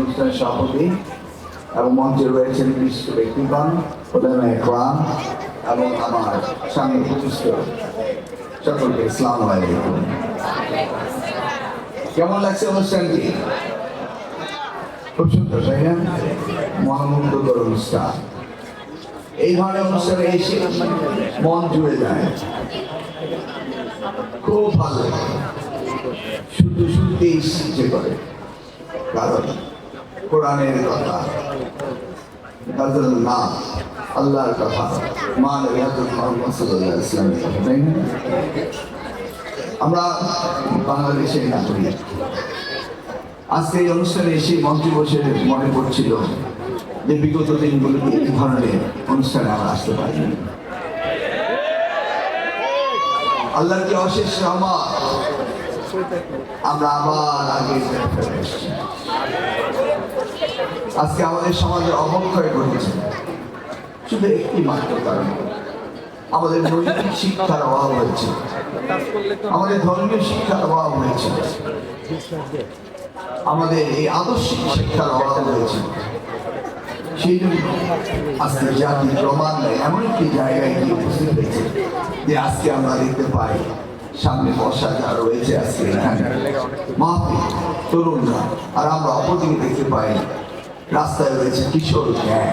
অনুষ্ঠানের সভাপতি এবং মঞ্চে রয়েছেন বিশিষ্ট ব্যক্তিগণ, প্রধান একরাম এবং আমার সামনে উপস্থিত সকলকে ইসলাম কেমন লাগছে অনুষ্ঠানটি? খুব সুন্দর, তাই না? মনোমুগ্ধকর অনুষ্ঠান। এই ধরনের অনুষ্ঠানে এসে মন জুড়ে যায়। খুব ভালো। শুধু শুনতেই ইচ্ছে করে। কারণ কোরআনের কথা না আল্লাহর কথা মান রিয়াজুল মোহাম্মদ আলাইহি ইসলামের কথা না? আমরা বাংলাদেশের নাগরিক। আজকে এই অনুষ্ঠানে এসে মন্ত্রী বসে মনে পড়ছিল যে বিগত দিনগুলোতে এই ধরনের অনুষ্ঠানে আমরা আসতে পারি আল্লাহর কি অশেষ রহমত? আমরা আবার আগে। আজকে আমাদের সমাজের অবক্ষয় ঘটেছে। শুধু একটি মাত্র কারণ। আমাদের নৈতিক শিক্ষার অভাব হয়েছে। আমাদের ধর্মীয় শিক্ষার অভাব হয়েছে। আমাদের এই আদর্শিক শিক্ষার অভাব হয়েছে। সেই জন্য আজকে জাতি নেই এমন একটি জায়গায় গিয়ে উপস্থিত হয়েছে যে আজকে আমরা দেখতে পাই সামনে বর্ষা যা রয়েছে আজকে মাহফিল তরুণরা আর আমরা অপরদিকে দেখতে পাই রাস্তায় রয়েছে কিশোর গ্যাং।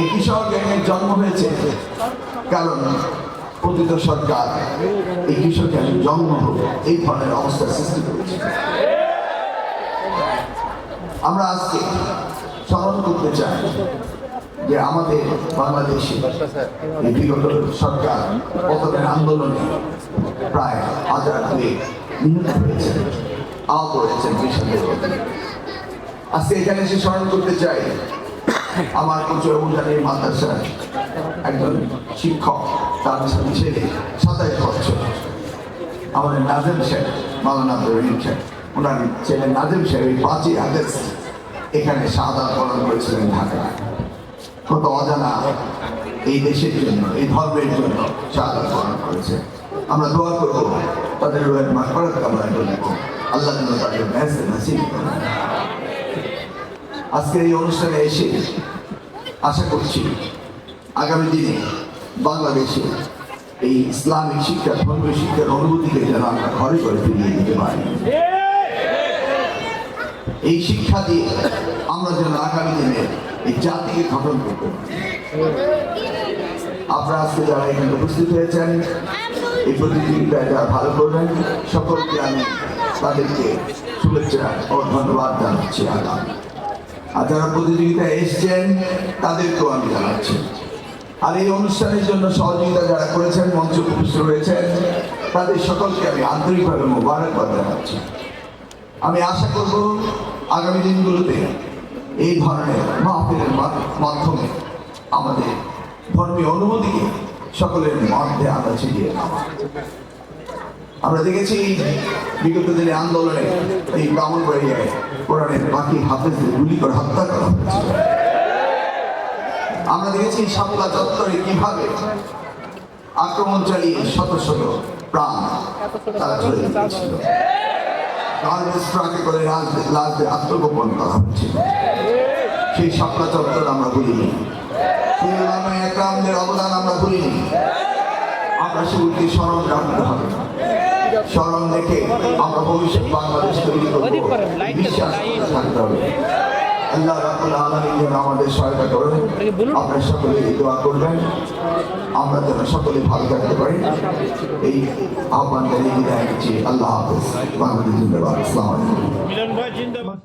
এই কিশোর গ্যাংয়ের জন্ম হয়েছে কারণ প্রকৃত সরকার এই কিশোর গ্যাংয়ের জন্ম হোক, এই ধরনের অবস্থার সৃষ্টি করেছে। আমরা আজকে স্মরণ করতে চাই যে আমাদের বাংলাদেশে বিগত সরকার পতনের আন্দোলনে প্রায় হাজার দুই নিহত হয়েছে, আহত কৃষকদের আজকে এখানে এসে স্মরণ করতে চাই, আমার উচ্চ অনুদানের মাদ্রাসার একজন শিক্ষক, তার ছেলে সাতাইশ বছর। আমাদের নাজেম সাহেব আব্দুর রহিম সাহেব ওনার ছেলে নাজেম সাহেব এই পাঁচই আগস্ট এখানে সাদা পালন করেছিলেন ঢাকায়। কত অজানা এই দেশের জন্য, এই ধর্মের জন্য সাদা পালন করেছে। আমরা দোয়া করব, তাদের রোহের মাকড়াত কামনা করব আল্লাহ যেন তাদের ম্যাচ নাসিব আজকে এই অনুষ্ঠানে এসে আশা করছি, আগামী দিনে বাংলাদেশে এই ইসলামিক শিক্ষা, ধর্মীয় শিক্ষার অনুভূতিকে যেন আমরা ঘরে ঘরে ফিরিয়ে দিতে পারি। এই শিক্ষা দিয়ে আমরা যেন আগামী দিনে এই জাতিকে গঠন করতে আপনারা আজকে যারা এখানে উপস্থিত হয়েছেন, এই প্রতিযোগিতায় যারা ভালো করবেন, সকলকে আমি তাদেরকে শুভেচ্ছা ও ধন্যবাদ জানাচ্ছি আগাম। আর যারা প্রতিযোগিতায় এসছেন, তাদেরকেও আমি জানাচ্ছি। আর এই অনুষ্ঠানের জন্য সহযোগিতা যারা করেছেন, মঞ্চ উপস্থিত রয়েছেন, তাদের সকলকে আমি আন্তরিকভাবে মোবারকবাদ জানাচ্ছি। আমি আশা করব আগামী দিনগুলোতে এই ধরনের মাহফিলের মাধ্যমে আমাদের ধর্মীয় অনুভূতিকে সকলের মধ্যে আমরা ছিটিয়ে। আমরা দেখেছি বিগত দিনে আন্দোলনে এই ব্রাহ্মণবাড়িয়ায় কোরআনের বাকি হাফেজদের গুলি করে হত্যা করা আমরা দেখেছি শাপলা চত্বরে কীভাবে আক্রমণ চালিয়ে শত শত প্রাণ তারা চলে গিয়েছিল ট্রাকে করে লাশ- আত্মগোপন করা হচ্ছে। সেই শাপলা চত্বর আমরা ভুলিনি। সেই একরামদের অবদান আমরা ভুলিনি। আমরা সেগুলিকে স্মরণ রাখতে হবে। স্মরণ রেখে আমরা ভবিষ্যৎ বাংলাদেশ তৈরি করব। বিশ্বাস থাকতে হবে। আল্লাহ রাবুল আলমী যেন আমাদের সহায়তা করেন। আপনারা সকলে এই দোয়া করবেন। আমরা যেন সকলে ভালো থাকতে পারি। এই আহ্বান জানিয়ে বিদায় নিচ্ছি। আল্লাহ হাফেজ। বাংলাদেশ জিন্দাবাদ। আসসালামু